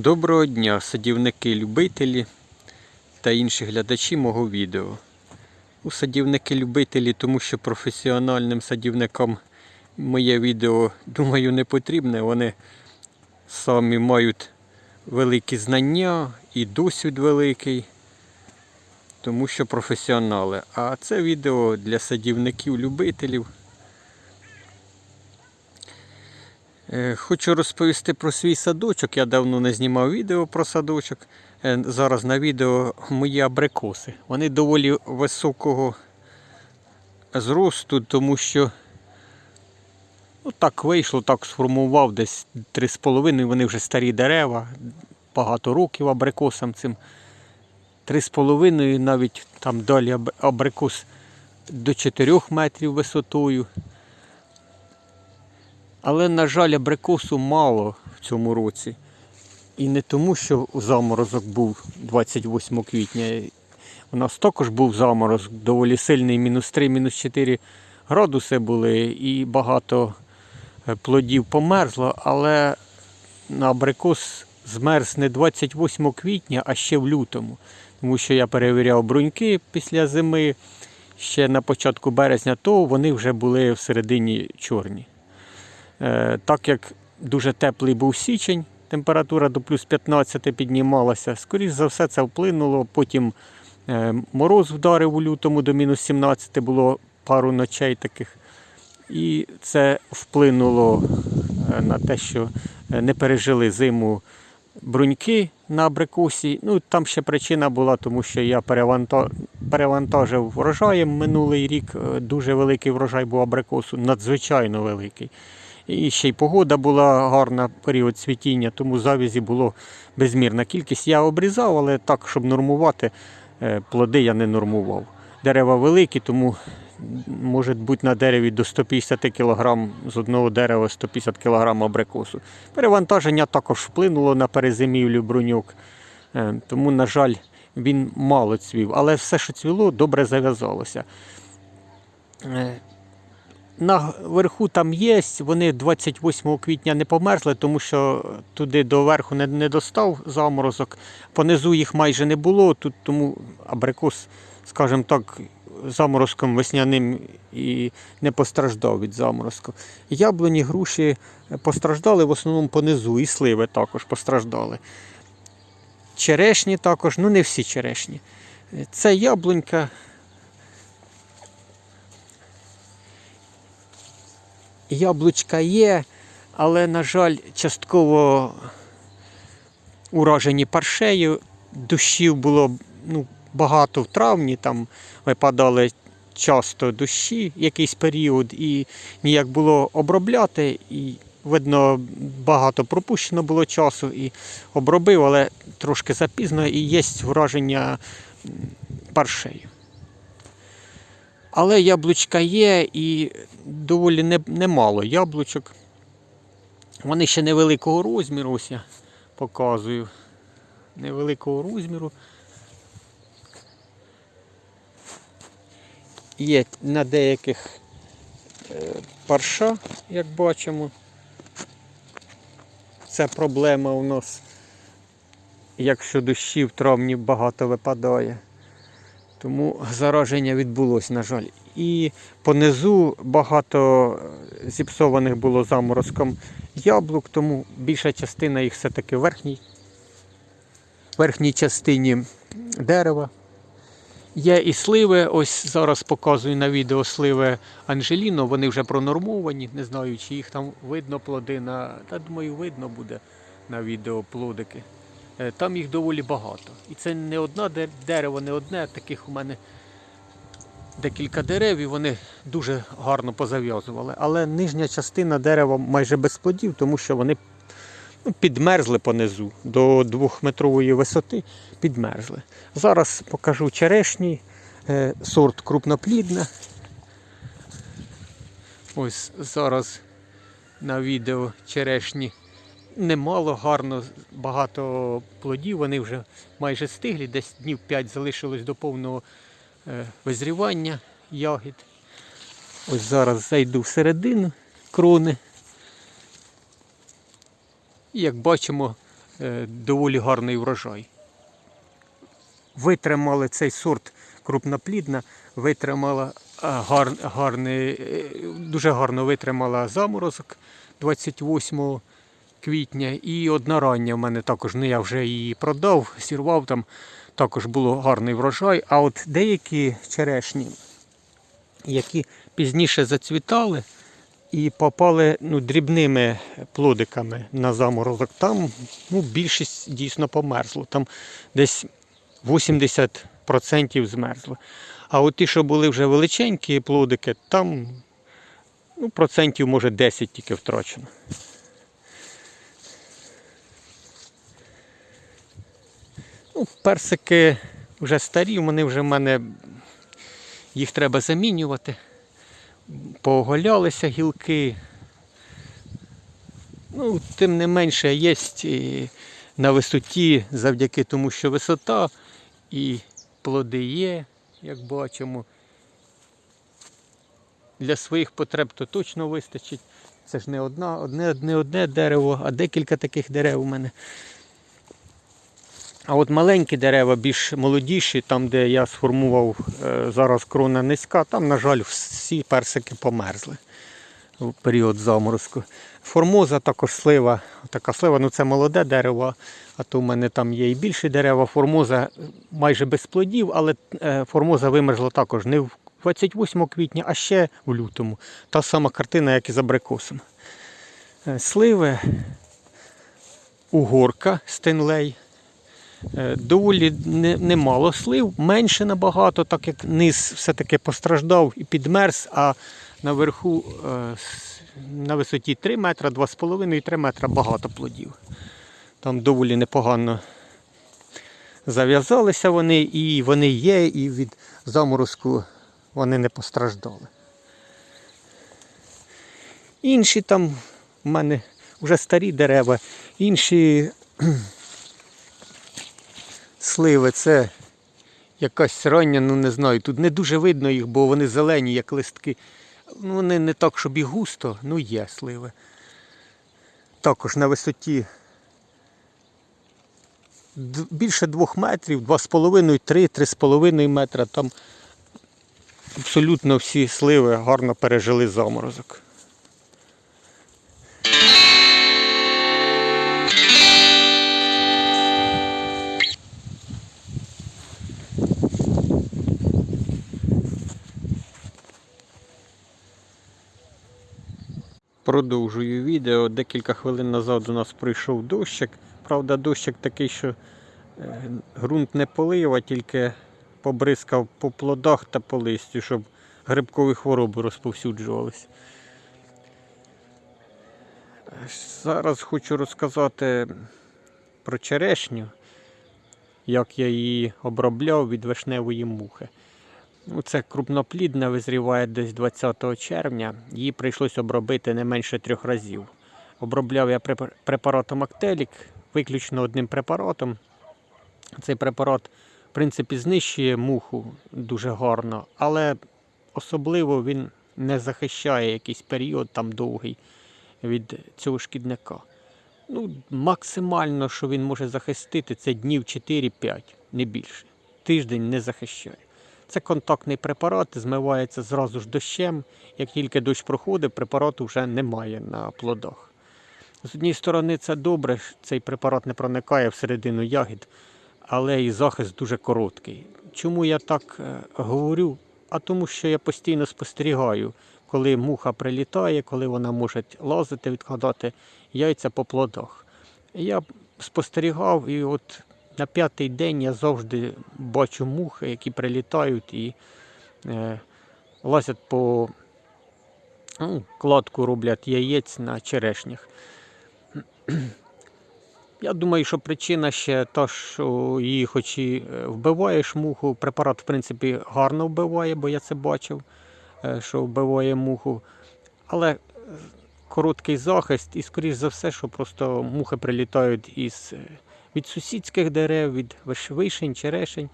Доброго дня, садівники-любителі та інші глядачі мого відео. У садівники-любителі, тому що професіональним садівникам моє відео, думаю, не потрібне. Вони самі мають великі знання і досвід великий, тому що професіонали. А це відео для садівників-любителів. Е, Хочу розповісти про свій садочок. Я давно не знімав відео про садочок. Е, Зараз на відео мої абрикоси. Вони доволі високого зросту, тому що ну, так вийшло, так сформував десь 3,5. Вони вже старі дерева, багато років абрикосам цим. 3,5 навіть там далі абрикос до 4 метрів висотою. Але, на жаль, абрикосу мало в цьому році. І не тому, що заморозок був 28 квітня. У нас також був заморозок доволі сильний, мінус 3, мінус 4 градуси були, і багато е, плодів померзло, але на абрикос змерз не 28 квітня, а ще в лютому. Тому що я перевіряв бруньки після зими ще на початку березня, то вони вже були всередині чорні. Е, Так як дуже теплий був січень, температура до плюс 15 піднімалася, скоріш за все це вплинуло. Потім е, мороз вдарив у лютому до мінус 17, було пару ночей таких. І це вплинуло е, на те, що не пережили зиму бруньки на абрикосі. Ну, там ще причина була, тому що я перевантажив врожаєм минулий рік. Дуже великий врожай був абрикосу, надзвичайно великий. І ще й погода була гарна, період цвітіння, тому завязі було безмірна кількість. Я обрізав, але так, щоб нормувати, е, плоди я не нормував. Дерева великі, тому може бути на дереві до 150 кг з одного дерева 150 кг абрикосу. Перевантаження також вплинуло на перезимівлю бруньок, е, тому, на жаль, він мало цвів. Але все, що цвіло, добре зав'язалося. Наверху там є, вони 28 квітня не померзли, тому що туди до верху не, не достав заморозок. Понизу їх майже не було, тут тому абрикос, скажімо так, заморозком весняним і не постраждав від заморозку. Яблуні, груші постраждали в основному понизу, і сливи також постраждали. Черешні також, ну не всі черешні. Це яблунька. Яблучка є, але, на жаль, частково уражені паршею. Дощів було ну, багато в травні, там випадали часто дощі якийсь період, і ніяк було обробляти. І, видно, багато пропущено було часу і обробив, але трошки запізно і є враження паршею. Але яблучка є і доволі не- немало яблучок. Вони ще невеликого розміру, ось я показую. Невеликого розміру. Є на деяких е, парша, як бачимо. Це проблема у нас, якщо дощів в травні багато випадає. Тому зараження відбулося, на жаль. І понизу багато зіпсованих було заморозком яблук, тому більша частина їх все-таки верхній, верхній частині дерева. Є і сливи, ось зараз показую на відео сливи Анжеліно, вони вже пронормовані, не знаю, чи їх там видно плоди на. Та думаю, видно буде на відео плодики. Е, Там їх доволі багато. І це не одне дерево, не одне. Таких у мене декілька дерев, і вони дуже гарно позав'язували. Але нижня частина дерева майже без плодів, тому що вони ну, підмерзли понизу до двохметрової висоти. Підмерзли. Зараз покажу черешній, е, сорт крупноплідна. Ось зараз на відео черешні немало, гарно, багато плодів, вони вже майже стиглі, десь днів 5 залишилось до повного е, визрівання ягід. Ось зараз зайду всередину крони. І як бачимо, е, доволі гарний врожай. Витримали цей сорт крупноплідна, витримала е, гар, гарний, дуже гарно витримала заморозок 28 квітня. І одна рання в мене також, ну я вже її продав, сірвав там, також було гарний врожай. А от деякі черешні, які пізніше зацвітали і попали ну, дрібними плодиками на заморозок, там ну, більшість дійсно померзло. Там десь 80% змерзло. А от ті, що були вже величенькі плодики, там ну, процентів може 10 тільки втрачено. Ну, персики вже старі, вони вже в мене їх треба замінювати. Пооголялися гілки. Ну, тим не менше, є на висоті завдяки тому, що висота і плоди є, як бачимо. Для своїх потреб то точно вистачить. Це ж не одна, одне, не одне дерево, а декілька таких дерев у мене. А от маленькі дерева, більш молодіші, там, де я сформував е, зараз крона низька, там, на жаль, всі персики померзли в період заморозку. Формоза також слива. Така слива, ну це молоде дерево, а то в мене там є і більші дерева. Формоза майже без плодів, але е, формоза вимерзла також не в 28 квітня, а ще в лютому. Та сама картина, як і з абрикосом. Е, Сливи, угорка стенлей. Е, Доволі немало слив, менше набагато, так як низ все-таки постраждав і підмерз, а наверху е, на висоті 3 метра, 2,5 і 3 метра багато плодів. Там доволі непогано зав'язалися вони, і вони є, і від заморозку вони не постраждали. Інші там в мене вже старі дерева, інші сливи це якась рання, ну не знаю. Тут не дуже видно їх, бо вони зелені, як листки. Ну, Вони не так, щоб і густо, ну є сливи. Також на висоті більше двох метрів, 2,5, 3, 3,5 метра. Там абсолютно всі сливи гарно пережили заморозок. Продовжую відео. Декілька хвилин назад у нас прийшов дощик. Правда, дощик такий, що е, ґрунт не полив, а тільки побризкав по плодах та по листю, щоб грибкові хвороби розповсюджувалися. Зараз хочу розказати про черешню, як я її обробляв від вишневої мухи. Це крупноплідна, визріває десь 20 червня. Її прийшлося обробити не менше трьох разів. Обробляв я препар- препаратом Актелік, виключно одним препаратом. Цей препарат, в принципі, знищує муху дуже гарно, але особливо він не захищає якийсь період там довгий від цього шкідника. Ну, максимально, що він може захистити, це днів 4-5, не більше. Тиждень не захищає. Це контактний препарат, змивається зразу ж дощем. Як тільки дощ проходить, препарату вже немає на плодах. З однієї сторони, це добре, цей препарат не проникає всередину ягід, але і захист дуже короткий. Чому я так е, говорю? А тому, що я постійно спостерігаю, коли муха прилітає, коли вона може лазити, відкладати яйця по плодах. Я спостерігав і от на п'ятий день я завжди бачу мухи, які прилітають і е, лазять по ну, кладку роблять яєць на черешнях. Я думаю, що причина ще та, що її хоч і е, вбиваєш муху. Препарат, в принципі, гарно вбиває, бо я це бачив, е, що вбиває муху. Але е, короткий захист, і, скоріш за все, що просто мухи прилітають із, від сусідських дерев, від вишень, черешень.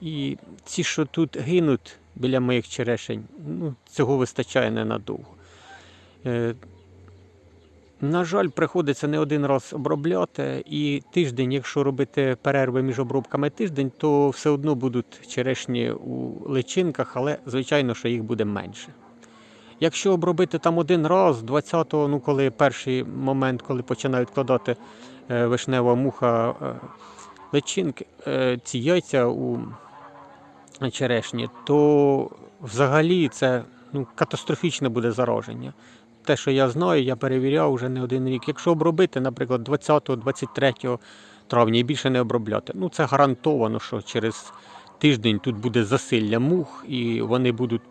І ці, що тут гинуть біля моїх черешень, ну, цього вистачає ненадовго. Е, На жаль, приходиться не один раз обробляти, і тиждень, якщо робити перерви між обробками тиждень, то все одно будуть черешні у личинках, але звичайно, що їх буде менше. Якщо обробити там один раз, 20-го, ну коли перший момент, коли починає відкладати е, вишнева муха е, личинки, е, ці яйця у черешні, то взагалі це ну, катастрофічне буде зараження. Те, що я знаю, я перевіряв вже не один рік. Якщо обробити, наприклад, 20-23 травня і більше не обробляти, ну це гарантовано, що через тиждень тут буде засилля мух, і вони будуть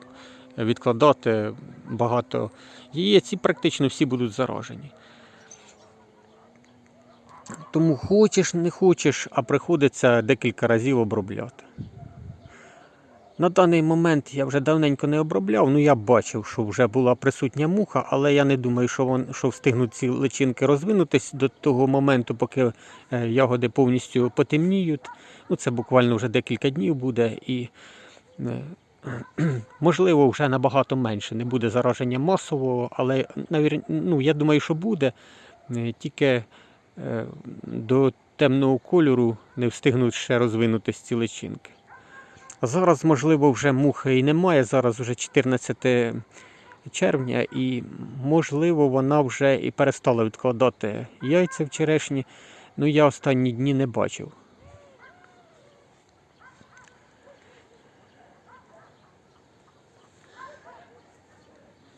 відкладати багато яєць, і практично всі будуть заражені. Тому хочеш, не хочеш, а приходиться декілька разів обробляти. На даний момент я вже давненько не обробляв, ну я бачив, що вже була присутня муха, але я не думаю, що, вон, що встигнуть ці личинки розвинутись до того моменту, поки е, ягоди повністю потемніють. Ну, це буквально вже декілька днів буде і е, можливо вже набагато менше. Не буде зараження масового, але ну, я думаю, що буде. Е, Тільки до темного кольору не встигнуть ще розвинутися ці личинки. Зараз, можливо, вже мухи і немає. Зараз вже 14 червня, і можливо вона вже і перестала відкладати яйця в черешні. Ну я останні дні не бачив.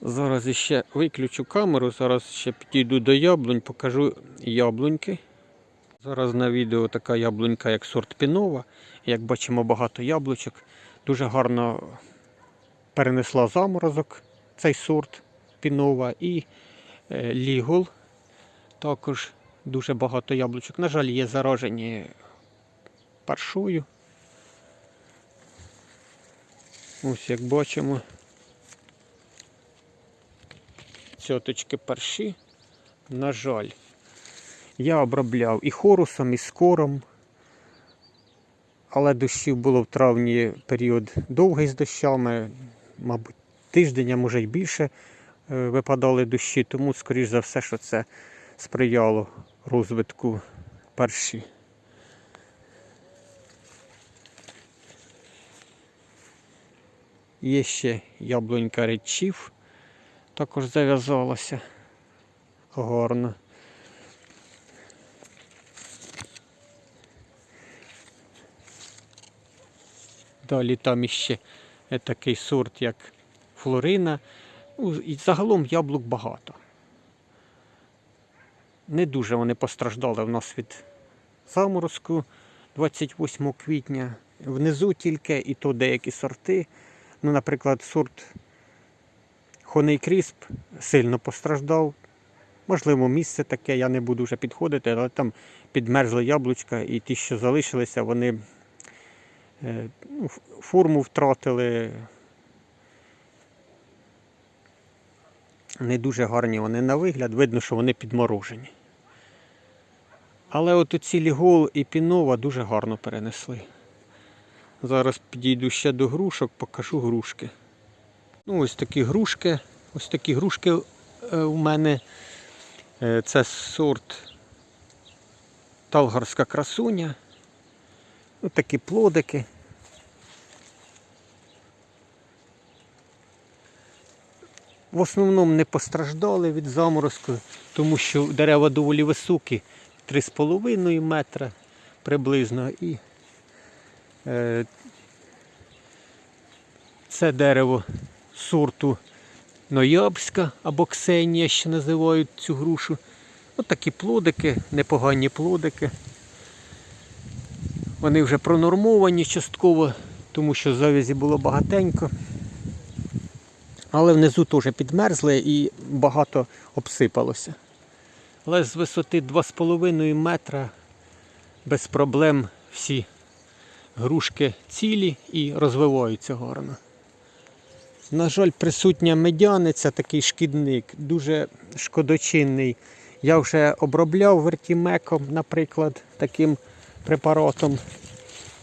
Зараз ще виключу камеру, зараз ще підійду до яблунь, покажу яблуньки. Зараз на відео така яблунька, як сорт Пінова. Як бачимо, багато яблучок. Дуже гарно перенесла заморозок цей сорт Пінова і е, Лігул. Також дуже багато яблучок. На жаль, є заражені паршою. Ось як бачимо. Цьоточки парші. На жаль. Я обробляв і хорусом, і скором. Але дощів було в травні період довгий з дощами, мабуть, тиждень, а може й більше е, випадали дощі, тому, скоріш за все, що це сприяло розвитку перші. Є ще яблунька речів, також зав'язалася гарно. Далі там іще е, такий сорт, як флорина. І загалом яблук багато. Не дуже вони постраждали в нас від заморозку 28 квітня. Внизу тільки і то деякі сорти. Ну, наприклад, сорт Honey Crisp сильно постраждав. Можливо, місце таке, я не буду вже підходити, але там підмерзли яблучка і ті, що залишилися, вони е, форму втратили. Не дуже гарні вони на вигляд, видно, що вони підморожені. Але от оці лігол і пінова дуже гарно перенесли. Зараз підійду ще до грушок, покажу грушки. Ну, ось такі грушки. Ось такі грушки е, у мене. Е, Це сорт Талгарська красуня. Ось такі плодики. В основному не постраждали від заморозку, тому що дерева доволі високі, 3,5 метра приблизно. І е, це дерево сорту Ноябрська або Ксенія ще називають цю грушу. Ось такі плодики, непогані плодики. Вони вже пронормовані частково, тому що завязі було багатенько. Але внизу теж підмерзли і багато обсипалося. Але з висоти 2,5 метра без проблем всі грушки цілі і розвиваються гарно. На жаль, присутня медяниця, такий шкідник, дуже шкодочинний. Я вже обробляв вертімеком, наприклад, таким препаратом.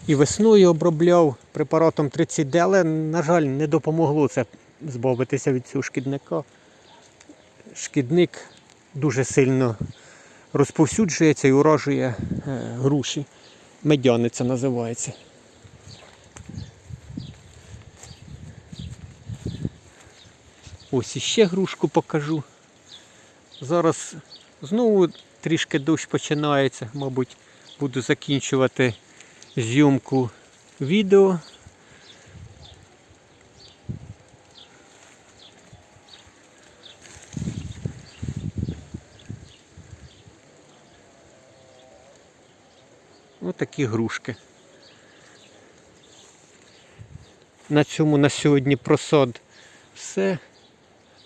І весною обробляв препаратом 30D, але, на жаль, не допомогло це збавитися від цього шкідника. Шкідник дуже сильно розповсюджується і уражує е, груші. Медяниця називається. Ось іще грушку покажу. Зараз знову трішки дощ починається, мабуть, буду закінчувати зйомку відео. Ось такі грушки. На цьому на сьогодні просад все.